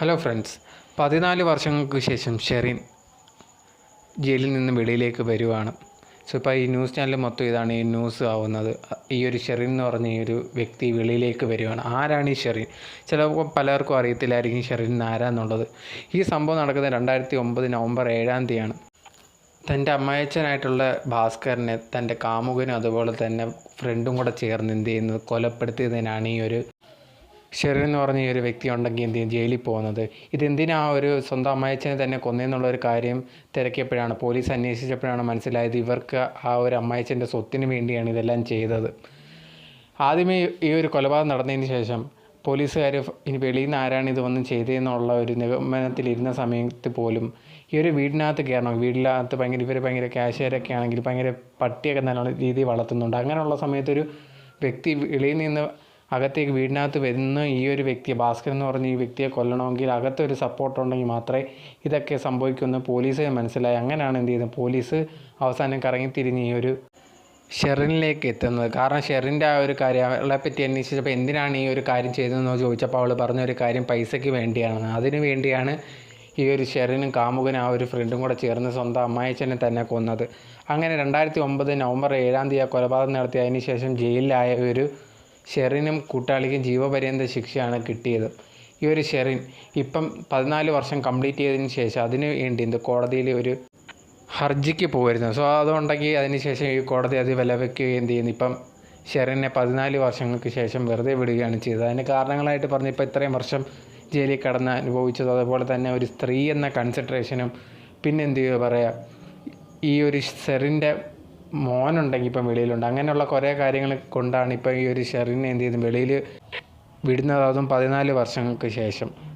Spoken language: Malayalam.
ഹലോ ഫ്രണ്ട്സ് പതിനാല് വർഷങ്ങൾക്ക് ശേഷം ഷെറിൻ ജയിലിൽ നിന്ന് വെളിയിലേക്ക് വരുവാണ്. സോ ഇപ്പോൾ ഈ ന്യൂസ് ചാനൽ മൊത്തം ഇതാണ് ഈ ന്യൂസ് ആവുന്നത്. ഈ ഒരു ഷെറിൻ എന്ന് പറഞ്ഞ ഈ ഒരു വ്യക്തി വെളിയിലേക്ക് വരുവാണ്. ആരാണ് ഈ ഷെറിൻ? ചിലപ്പോൾ പലർക്കും അറിയത്തില്ലായിരിക്കും ഷെറിൻ ആരാന്നുള്ളത്. ഈ സംഭവം നടക്കുന്നത് രണ്ടായിരത്തി ഒമ്പത് നവംബർ ഏഴാം തീയതിയാണ്. തന്റെ അമ്മായച്ചനായിട്ടുള്ള ഭാസ്കറിനെ തന്റെ കാമുകനും അതുപോലെ തന്നെ ഫ്രണ്ടും കൂടെ ചേർന്ന് എന്ത് ചെയ്യുന്നത്? കൊലപ്പെടുത്തിയതിനാണ് ഈ ഒരു ഷെറിൻ എന്ന് പറഞ്ഞ ഈ ഒരു വ്യക്തി ഉണ്ടെങ്കിൽ എന്ത് ചെയ്യും? ജയിലിൽ പോകുന്നത്. ഇതെന്തിനാ ഒരു സ്വന്തം അമ്മായച്ചനെ തന്നെ കൊന്നെന്നുള്ള ഒരു കാര്യം തിരക്കിയപ്പോഴാണ് പോലീസ് അന്വേഷിച്ചപ്പോഴാണ് മനസ്സിലായത് ഇവർക്ക് ആ ഒരു അമ്മായച്ചന്റെ സ്വത്തിന് വേണ്ടിയാണ് ഇതെല്ലാം ചെയ്തത്. ആദ്യമേ ഈ ഒരു കൊലപാതകം നടന്നതിന് ശേഷം പോലീസുകാർ ഇനി വെളിയിൽ നിന്ന് ആരാണ് ഇത് വന്ന് ചെയ്തതെന്നുള്ള ഒരു നിഗമനത്തിലിരുന്ന സമയത്ത് പോലും ഈ ഒരു വീടിനകത്ത് കയറണം. വീടിനകത്ത് ഭയങ്കര ഇവർ ഭയങ്കര ക്യാഷുകാരൊക്കെ ആണെങ്കിൽ ഭയങ്കര പട്ടിയൊക്കെ നല്ല രീതിയിൽ വളർത്തുന്നുണ്ട്. അങ്ങനെയുള്ള സമയത്തൊരു വ്യക്തി വെളിയിൽ നിന്ന് അകത്തേക്ക് വീടിനകത്ത് വരുന്ന ഈ ഒരു വ്യക്തിയെ ഭാസ്കർ എന്ന് പറഞ്ഞ ഈ വ്യക്തിയെ കൊല്ലണമെങ്കിൽ അകത്തൊരു സപ്പോർട്ട് ഉണ്ടെങ്കിൽ മാത്രമേ ഇതൊക്കെ സംഭവിക്കുമെന്ന് പോലീസ് മനസ്സിലായി. അങ്ങനെയാണ് എന്ത് ചെയ്യുന്നത്? പോലീസ് അവസാനം കറങ്ങിത്തിരിഞ്ഞ് ഈ ഒരു ഷെറിനിലേക്ക് എത്തുന്നത്. കാരണം ഷെറിന്റെ ആ ഒരു കാര്യം അവളെ പറ്റി അന്വേഷിച്ചപ്പോൾ എന്തിനാണ് ഈ ഒരു കാര്യം ചെയ്തതെന്ന് ചോദിച്ചപ്പോൾ അവൾ പറഞ്ഞ ഒരു കാര്യം പൈസയ്ക്ക് വേണ്ടിയാണ് അതിനു വേണ്ടിയാണ് ഈ ഒരു ഷെറിനും കാമുകനും ആ ഒരു ഫ്രണ്ടും കൂടെ ചേർന്ന് സ്വന്തം അമ്മായച്ചനെ തന്നെ കൊന്നത്. അങ്ങനെ രണ്ടായിരത്തി ഒമ്പത് നവംബർ ഏഴാം തീയതി ആ കൊലപാതകം നടത്തി അതിനുശേഷം ജയിലിലായ ഒരു ഷെറിനും കൂട്ടാളിക്കും ജീവപര്യന്ത ശിക്ഷയാണ് കിട്ടിയത്. ഈ ഒരു ഷെറിൻ ഇപ്പം പതിനാല് വർഷം കംപ്ലീറ്റ് ചെയ്തതിന് ശേഷം അതിന് വേണ്ടി എന്ത് കോടതിയിൽ ഒരു ഹർജിക്ക് പോയിരുന്നു സോ അതുണ്ടെങ്കിൽ അതിന് ശേഷം ഈ കോടതി അത് വിലവെക്കുകയും എന്ത് ചെയ്യുന്നു. ഇപ്പം ഷെറിനെ പതിനാല് വർഷങ്ങൾക്ക് ശേഷം വെറുതെ വിടുകയാണ് ചെയ്തത്. അതിന് കാരണങ്ങളായിട്ട് പറഞ്ഞ് ഇപ്പോൾ ഇത്രയും വർഷം ജയിലിൽ കടന്ന് അനുഭവിച്ചത് അതുപോലെ തന്നെ ഒരു സ്ത്രീ എന്ന കൺസിഡറേഷനും പിന്നെന്ത് പറയുക ഈ ഒരു ഷെറിന്റെ മോനുണ്ടെങ്കിൽ ഇപ്പം വെളിയിലുണ്ട്. അങ്ങനെയുള്ള കുറേ കാര്യങ്ങൾ കൊണ്ടാണ് ഇപ്പം ഈ ഒരു ഷെറിനെ എന്ത് ചെയ്ത് വെളിയിൽ വിടുന്നത്. അതും പതിനാല് വർഷങ്ങൾക്ക് ശേഷം.